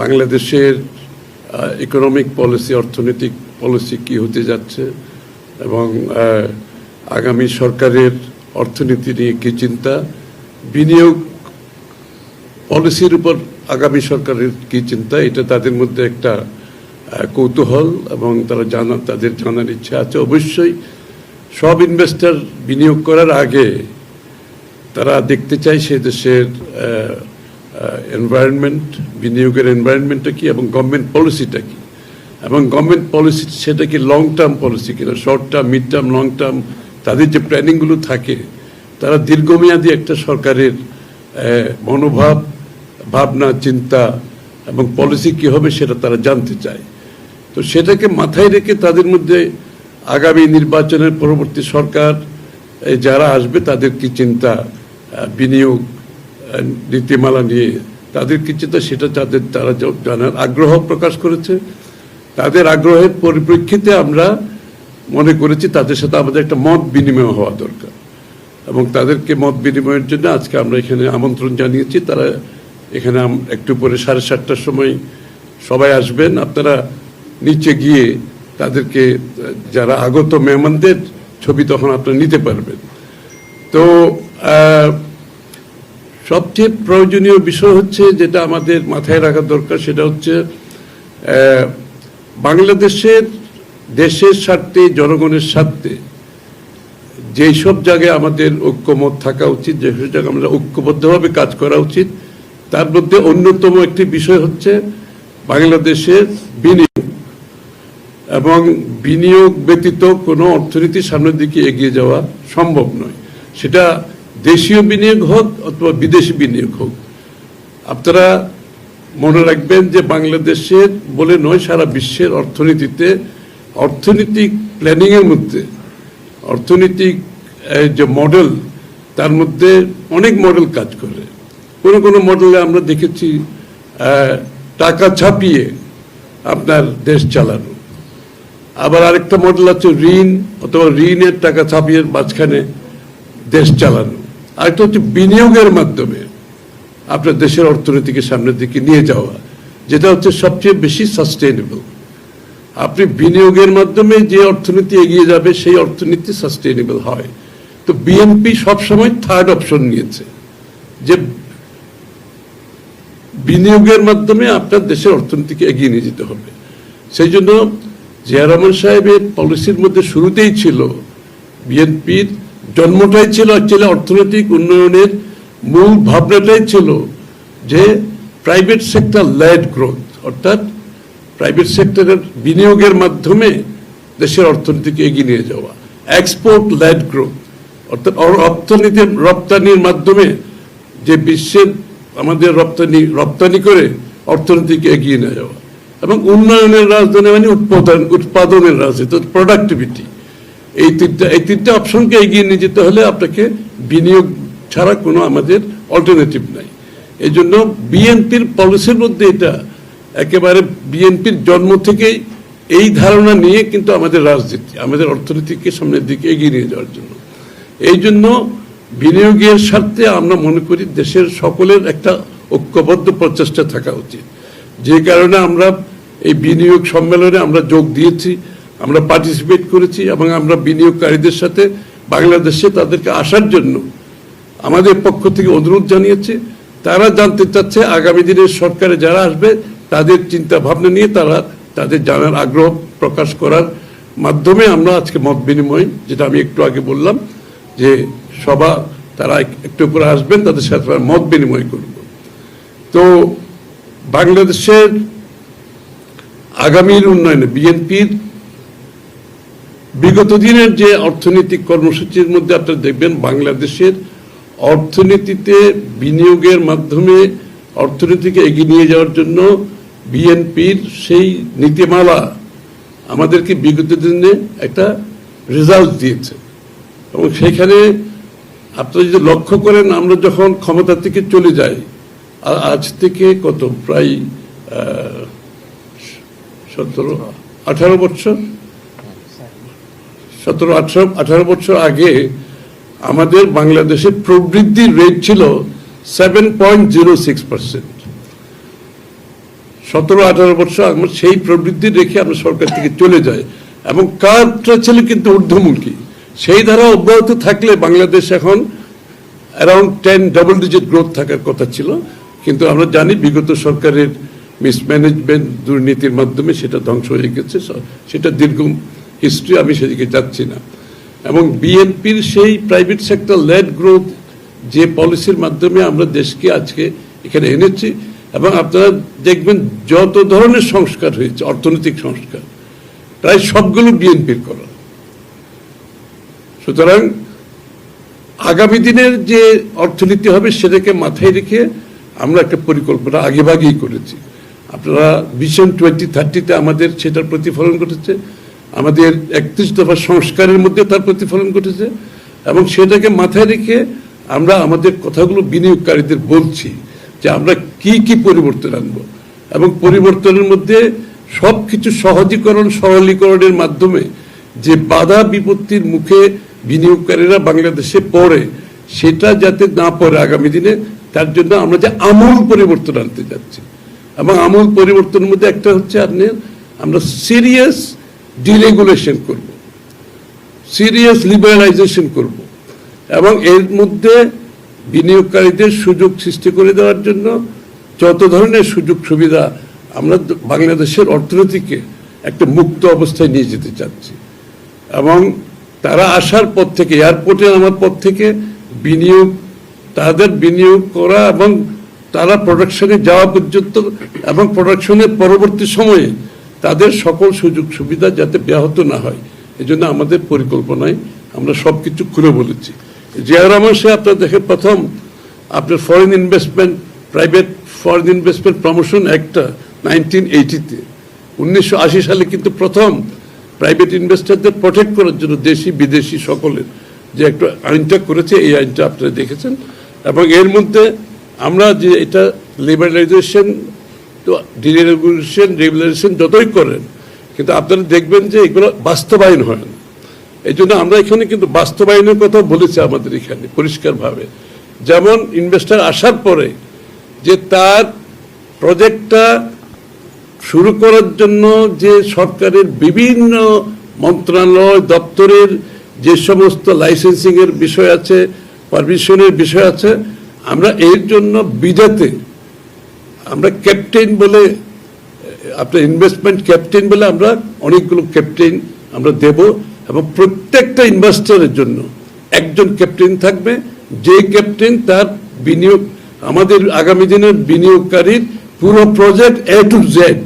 বাংলাদেশের economic policy অর্থনৈতিক policy কি হতে যাচ্ছে এবং আগামী সরকারের অর্থনীতি নিয়ে কি চিন্তা? বিনিয়োগ পলিসির উপর আগামী সরকারের কি চিন্তা? এটা তাদের মধ্যে একটা কৌতূহল এবং তারা জানা, তাদের জানার ইচ্ছা আছে। অবশ্যই সব ইনভেস্টর বিনিয়োগ করার আগে তারা দেখতে চায় সে দেশের এনভায়রনমেন্ট বিনিয়োগের এনভায়রনমেন্টটা কি এবং গভর্নমেন্ট পলিসিটা কি? এবং গভর্নমেন্ট পলিসি সেটা কি লং টার্ম পলিসি কিনা? Short term mid term long term তাদের যে প্ল্যানিংগুলো থাকে, তারা দীর্ঘমেয়াদী একটা সরকারের মনোভাব, ভাবনা, চিন্তা এবং পলিসি কি হবে সেটা তারা জানতে চায়। তো সেটাকে মাথায় রেখে তাদের মধ্যে আগামী নির্বাচনের পরবর্তী সরকার যারা আসবে তাদের কি চিন্তা বিনিয়োগ নীতিমালা নিয়ে তাদের কি চিন্তা সেটা তাদের, তারা জানার আগ্রহ প্রকাশ করেছে। তাদের আগ্রহের পরিপ্রেক্ষিতে আমরা মনে করেছি তাদের সাথে আমাদের একটা মত বিনিময় হওয়া দরকার। এবং তাদেরকে মত বিনিময়ের জন্য আজকে আমরা এখানে আমন্ত্রণ জানিয়েছি। তারা এখানে একটু পরে সাড়ে সাতটার সময় সবাই আসবেন। আপনারা নিচে গিয়ে তাদেরকে, যারা আগত মেহমানদের ছবি তখন আপনারা নিতে পারবেন। তো সবচেয়ে প্রয়োজনীয় বিষয় হচ্ছে যেটা আমাদের মাথায় রাখা দরকার, সেটা হচ্ছে বাংলাদেশের দেশের স্বার্থে, জনগণের স্বার্থে যেই সব জায়গায় আমাদের ঐক্যমত থাকা উচিত যেসব জায়গায় আমরা ঐক্যবদ্ধভাবে কাজ করা উচিত, তার মধ্যে অন্যতম একটি বিষয় হচ্ছে বাংলাদেশের বিনিয়োগ। এবং বিনিয়োগ ব্যতীত কোনো অর্থনীতি সামনের দিকে এগিয়ে যাওয়া সম্ভব নয়। সেটা দেশীয় বিনিয়োগ হোক অথবা বিদেশি বিনিয়োগ হোক, আপনারা মনে রাখবেন যে বাংলাদেশের বলে নয়, সারা বিশ্বের অর্থনীতিতে অর্থনৈতিক প্ল্যানিংয়ের মধ্যে, অর্থনৈতিক যে মডেল, তার মধ্যে অনেক মডেল কাজ করে। কোনো কোনো মডেলে আমরা দেখেছি টাকা ছাপিয়ে আপনার দেশ চালানো। আবার আরেকটা মডেল আছে ঋণ, অথবা ঋণের টাকা ছাপিয়ে মাঝখানে দেশ চালানো। আরেকটা হচ্ছে বিনিয়োগের মাধ্যমে আপনার দেশের অর্থনীতিকে সামনের দিকে নিয়ে যাওয়া, যেটা হচ্ছে সবচেয়ে বেশি সাস্টেইনেবল আপনি বিনিয়োগের মাধ্যমে যে অর্থনীতি এগিয়ে যাবে, সেই অর্থনীতি সাস্টেইনেবল হয়। তো বিএনপি সবসময় থার্ড অপশন নিয়েছে। যে বিনিয়োগের মাধ্যমে আপনার দেশের অর্থনীতিকে এগিয়ে নিয়ে যেতে হবে। সেই জন্য জিয়া রহমান সাহেবের পলিসির মধ্যে শুরুতেই ছিল বিএনপির জন্মটাই ছিল অ্যাকচুয়ালি অর্থনৈতিক উন্নয়নের মূল ভাবনাটাই ছিল যে প্রাইভেট সেক্টর ল্যাড গ্রোথ অর্থাৎ প্রাইভেট সেক্টরের বিনিয়োগের মাধ্যমে দেশের অর্থনীতিকে এগিয়ে নিয়ে যাওয়া। এক্সপোর্ট ল্যাড গ্রোথ অর্থাৎ অর- অর্থনীতির রপ্তানির মাধ্যমে যে বিশ্বের আমাদের রপ্তানি রপ্তানি করে অর্থনীতিকে এগিয়ে নিয়ে যাওয়া। এবং উন্নয়নের রাজধানী মানে উৎপাদন, উৎপাদনের রাজনীতি প্রোডাক্টিভিটি এই তিনটা এই তিনটা অপশনকে এগিয়ে নিয়ে যেতে হলে আপনাকে বিনিয়োগ ছাড়া কোনো আমাদের অল্টারনেটিভ নাই। এই জন্য বিএনপির পলিসির মধ্যে এটা একেবারে বিএনপির জন্ম থেকেই এই ধারণা নিয়ে কিন্তু আমাদের রাজনীতি, আমাদের অর্থনীতিকে সামনের দিকে এগিয়ে নিয়ে যাওয়ার জন্য। এই জন্য বিনিয়োগের স্বার্থে আমরা মনে করি দেশের সকলের একটা ঐক্যবদ্ধ প্রচেষ্টা থাকা উচিত। যে কারণে আমরা এই বিনিয়োগ সম্মেলনে আমরা যোগ দিয়েছি আমরা পার্টিসিপেট করেছি এবং আমরা বিনিয়োগকারীদের সাথে বাংলাদেশে তাদেরকে আসার জন্য আমাদের পক্ষ থেকে অনুরোধ জানিয়েছে। তারা জানতে চাচ্ছে আগামী দিনের সরকারে যারা আসবে, তাদের চিন্তা ভাবনা নিয়ে তারা তাদের জানার আগ্রহ প্রকাশ করার মাধ্যমে আমরা আজকে মত বিনিময়, যেটা আমি একটু আগে বললাম, যে সভা তারা একটু করে আসবেন, তাদের সাথে আমরা মত বিনিময় করব। তো বাংলাদেশের আগামীর উন্নয়নে, বিএনপির বিগত দিনের যে অর্থনৈতিক কর্মসূচির মধ্যে আপনারা দেখবেন বাংলাদেশের অর্থনীতিতে বিনিয়োগের মাধ্যমে অর্থনীতিকে এগিয়ে নিয়ে যাওয়ার জন্য বিএনপির সেই নীতিমালা আমাদেরকে বিগত দিনে একটা রেজাল্ট দিয়েছে। এবং সেখানে আপনারা যদি লক্ষ্য করেন, আমরা যখন ক্ষমতা থেকে চলে যাই আজ থেকে কত? প্রায় সতেরো, আঠারো বছর? সতেরো, আঠারো আঠারো বছর আগে আমাদের বাংলাদেশের প্রবৃদ্ধির রেট ছিল seven point zero six percent সতেরো, আঠারো বছর আমরা সেই প্রবৃদ্ধি রেখে আমরা সরকার থেকে চলে যাই। এবং কাজটা ছিল কিন্তু ঊর্ধ্বমুখী। সেই ধারা অব্যাহত থাকলে বাংলাদেশ এখন around ten double digit growth থাকার কথা ছিল। কিন্তু আমরা জানি বিগত সরকারের মিসম্যানেজমেন্ট দুর্নীতির মাধ্যমে সেটা ধ্বংস হয়ে গেছে। সেটা দীর্ঘ হিস্ট্রি আমি সেদিকে যাচ্ছি না। এবং বিএনপির সেই প্রাইভেট সেক্টর লেড গ্রোথ যে পলিসির মাধ্যমে আমরা দেশকে আজকে এখানে এনেছি, এবং আপনারা দেখবেন যত ধরনের সংস্কার হয়েছে, অর্থনৈতিক সংস্কার, প্রায় সবগুলো বিএনপির করা। সুতরাং আগামী দিনের যে অর্থনীতি হবে সেটাকে মাথায় রেখে আমরা একটা পরিকল্পনা আগেভাগেই করেছি। আপনারা ভিশন টোয়েন্টি থার্টিতে আমাদের সেটার প্রতিফলন ঘটেছে। আমাদের একত্রিশ দফা সংস্কারের মধ্যে তার প্রতিফলন ঘটেছে এবং সেটাকে মাথায় রেখে আমরা আমাদের কথাগুলো বিনিয়োগকারীদের বলছি যে আমরা কি কি পরিবর্তন আনব। এবং পরিবর্তনের মধ্যে সব কিছু সহজীকরণ, সরলীকরণের মাধ্যমে যে বাধা বিপত্তির মুখে বিনিয়োগকারীরা বাংলাদেশে পড়ে, সেটা যাতে না পড়ে আগামী দিনে, তার জন্য আমরা যে আমূল পরিবর্তন আনতে যাচ্ছি। এবং আমূল পরিবর্তনের মধ্যে একটা হচ্ছে আপনি আমরা সিরিয়াস ডিরেগুলেশন করব সিরিয়াস লিবারালাইজেশন করব এবং এর মধ্যে বিনিয়োগকারীদের সুযোগ সৃষ্টি করে দেওয়ার জন্য যত ধরনের সুযোগ সুবিধা আমরা বাংলাদেশের অর্থনীতিকে একটা মুক্ত অবস্থায় নিয়ে যেতে চাচ্ছি এবং তারা আসার পর থেকে, এয়ারপোর্টে আমার পর থেকে বিনিয়োগ, তাদের বিনিয়োগ করা এবং তারা প্রোডাকশনে যাওয়া পর্যন্ত এবং প্রোডাকশনের পরবর্তী সময়ে তাদের সকল সুযোগ সুবিধা যাতে ব্যাহত না হয়। এই জন্য আমাদের পরিকল্পনায় আমরা সব কিছু খুলে বলেছি। জিয়া রহমান সাহেব, আপনার দেখে প্রথম আপনার foreign investment private foreign investment promotion একটা নাইনটিন এইটিতে উনিশশো আশি সালে কিন্তু প্রথম প্রাইভেট ইনভেস্টরদের প্রোটেক্ট করার জন্য দেশি, বিদেশি সকলের যে একটা আইনটা করেছে, এই আইনটা আপনারা দেখেছেন। এবং এর মধ্যে আমরা যে এটা লিবারালাইজেশন তো ডিরেগুলেশন, রেগুলেশন যতই করেন, কিন্তু আপনারা দেখবেন যে এগুলো বাস্তবায়ন হয় না। এই জন্য আমরা এখানে কিন্তু বাস্তবায়নের কথা বলেছি আমাদের এখানে পরিষ্কারভাবে। যেমন ইনভেস্টার আসার পরে যে তার প্রজেক্টটা শুরু করার জন্য যে সরকারের বিভিন্ন মন্ত্রণালয়, দপ্তরের যে সমস্ত লাইসেন্সিংয়ের বিষয় আছে পারমিশনের বিষয় আছে, আমরা এর জন্য বিজাতে আমরা ক্যাপ্টেন বলে আপনার ইনভেস্টমেন্ট ক্যাপ্টেন বলে আমরা অনেকগুলো ক্যাপ্টেন আমরা দেব এবং প্রত্যেকটা ইনভেস্টরের জন্য একজন ক্যাপ্টেন থাকবে, যে ক্যাপ্টেন তার বিনিয়োগ, আমাদের আগামী দিনের বিনিয়োগকারীর পুরো প্রজেক্ট এ টু জেড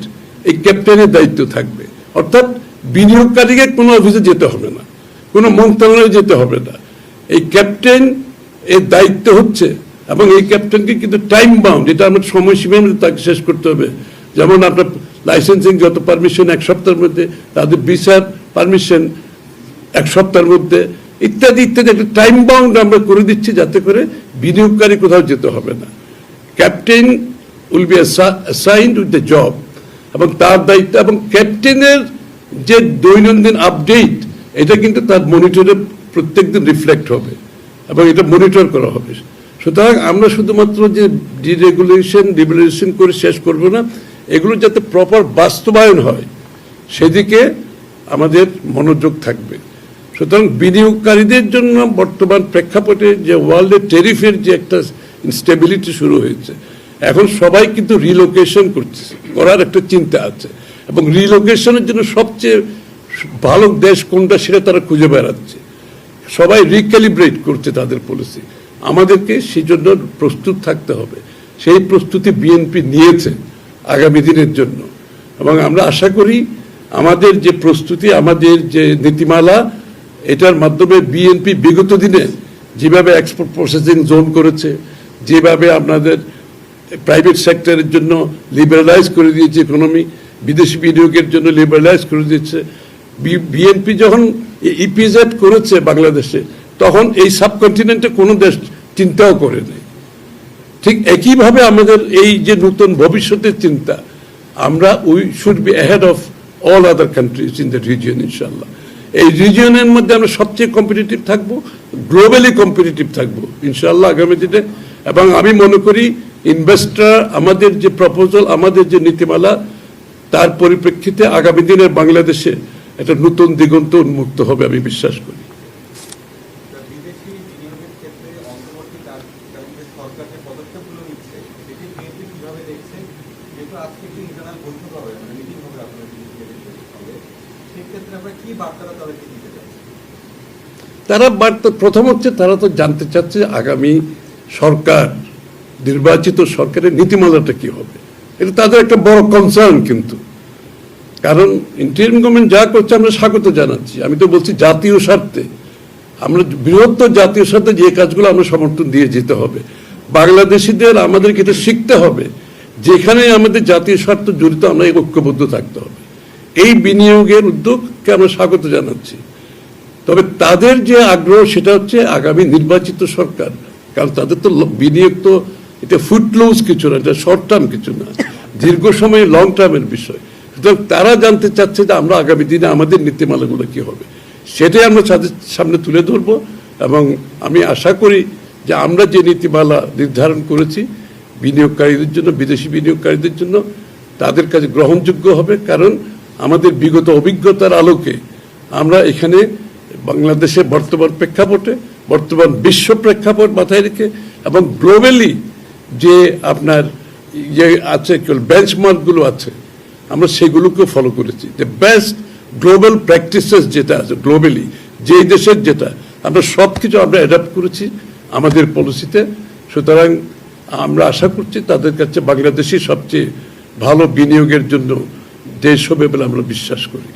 এই ক্যাপ্টেনের দায়িত্ব থাকবে। অর্থাৎ বিনিয়োগকারীকে কোনো অফিসে যেতে হবে না, কোনো মন্ত্রণালয়ে যেতে হবে না। এই ক্যাপ্টেন এর দায়িত্ব হচ্ছে এবং এই ক্যাপ্টেনকে কিন্তু টাইম বাউন্ড এটা আমার সময়সীমার মধ্যে তাকে শেষ করতে হবে। যেমন আপনার লাইসেন্সিং যত পারমিশন এক সপ্তাহের মধ্যে, তাদের বিচার পারমিশন এক সপ্তাহের মধ্যে, ইত্যাদি ইত্যাদি। একটা টাইম বাউন্ড আমরা করে দিচ্ছি যাতে করে বিনিয়োগকারী কোথাও যেতে হবে না। Captain will be assigned with the job এবং তার দায়িত্ব এবং ক্যাপ্টেনের যে দৈনন্দিন আপডেট এটা কিন্তু তার মনিটরে প্রত্যেকদিন রিফ্লেক্ট হবে এবং এটা মনিটর করা হবে। সুতরাং আমরা শুধুমাত্র যে ডিরেগুলেশন রেগুলেশন করে শেষ করব না, এগুলো যাতে প্রপার বাস্তবায়ন হয়, সেদিকে আমাদের মনোযোগ থাকবে। সুতরাং বিনিয়োগকারীদের জন্য বর্তমান প্রেক্ষাপটে যে ওয়ার্ল্ডের টেরিফের যে একটা ইনস্টেবিলিটি শুরু হয়েছে, এখন সবাই কিন্তু রিলোকেশন করছে করার একটা চিন্তা আছে। এবং রিলোকেশনের জন্য সবচেয়ে ভালো দেশ কোনটা সেটা তারা খুঁজে বেড়াচ্ছে। সবাই রিক্যালিব্রেট করছে তাদের পলিসি আমাদেরকে সেই জন্য প্রস্তুত থাকতে হবে। সেই প্রস্তুতি বিএনপি নিয়েছে আগামী দিনের জন্য। এবং আমরা আশা করি আমাদের যে প্রস্তুতি, আমাদের যে নীতিমালা, এটার মাধ্যমে বিএনপি বিগত দিনে যেভাবে এক্সপোর্ট প্রসেসিং জোন করেছে, যেভাবে আপনাদের প্রাইভেট সেক্টরের জন্য লিবারালাইজ করে দিয়েছে ইকোনমি বিদেশি বিনিয়োগের জন্য লিবারালাইজ করে দিয়েছে। বিএনপি যখন ইপিজেড করেছে বাংলাদেশে তখন এই সাবকন্টিনেন্টে কোনো দেশ চিন্তাও করে নাই। ঠিক একইভাবে আমাদের এই যে নতুন ভবিষ্যতের চিন্তা, আমরা we should be ahead of all other countries in the region ইনশাল্লাহ এই রিজিয়নের মধ্যে আমরা সবচেয়ে কম্পিটিটিভ থাকব গ্লোবালি কম্পিটিটিভ থাকব ইনশাল্লাহ আগামী দিনে। এবং আমি মনে করি ইনভেস্টর আমাদের যে প্রপোজাল আমাদের যে নীতিমালা, তার পরিপ্রেক্ষিতে আগামী দিনের বাংলাদেশে একটা নতুন দিগন্ত উন্মুক্ত হবে, আমি বিশ্বাস করি তা বিদেশি বিনিয়োগের ক্ষেত্রে অন্তর্বর্তীকালীন যে সরকার যে পদক্ষেপগুলো নিচ্ছে সেটি বিএনপি কীভাবে দেখছে যেহেতু আজকে একটি ইন্টারনাল বৈঠক হবে মানে মিটিং হবে আপনাদের বিএনপির সঙ্গে সেক্ষেত্রে আমরা কি বার্তাটা তাদেরকে দিতে চাচ্ছি তারা বার্তা, প্রথম হচ্ছে তারা তো জানতে চাচ্ছে আগামী সরকার, নির্বাচিত সরকারের নীতিমালাটা কি হবে। এটা তাদের একটা বড় কনসার্ন কিন্তু। কারণ ইন্টারিম গভর্নমেন্ট যা করছে আমরা স্বাগত জানাচ্ছি। আমি তো বলছি জাতীয় স্বার্থে। আমরা বৃহত্তর জাতীয় স্বার্থে যে কাজগুলো আমরা সমর্থন দিয়ে যেতে হবে। বাংলাদেশিদের আমাদেরকে এটা শিখতে হবে। যেখানে আমাদের জাতীয় স্বার্থ জড়িত আমরা ঐক্যবদ্ধ থাকতে হবে। এই বিনিয়োগের উদ্যোগকে আমরা স্বাগত জানাচ্ছি। তবে তাদের যে আগ্রহ, সেটা হচ্ছে আগামী নির্বাচিত সরকার। কারণ তাদের তো বিনিয়োগ তো এটা ফুটলোজ কিছু না, এটা শর্ট টার্ম কিছু না, দীর্ঘ সময় লং টার্মের বিষয়। সুতরাং তারা জানতে চাচ্ছে যে আমরা আগামী দিনে আমাদের নীতিমালাগুলো কি হবে। সেটাই আমরা তাদের সামনে তুলে ধরবো এবং আমি আশা করি যে আমরা যে নীতিমালা নির্ধারণ করেছি বিনিয়োগকারীদের জন্য, বিদেশি বিনিয়োগকারীদের জন্য, তাদের কাছে গ্রহণযোগ্য হবে। কারণ আমাদের বিগত অভিজ্ঞতার আলোকে আমরা এখানে বাংলাদেশের বর্তমান প্রেক্ষাপটে, বর্তমান বিশ্ব প্রেক্ষাপট মাথায় রেখে এবং গ্লোবালি যে আপনার ইয়ে আছে বেঞ্চমার্কগুলো আছে, আমরা সেগুলোকে ফলো করেছি। যে বেস্ট গ্লোবাল প্র্যাকটিসেস যেটা আছে গ্লোবালি যেই দেশের যেটা, আমরা সব কিছু আমরা অ্যাডাপ্ট করেছি আমাদের পলিসিতে সুতরাং আমরা আশা করছি তাদের কাছে বাংলাদেশই সবচেয়ে ভালো বিনিয়োগের জন্য দেশ হবে বলে আমরা বিশ্বাস করি।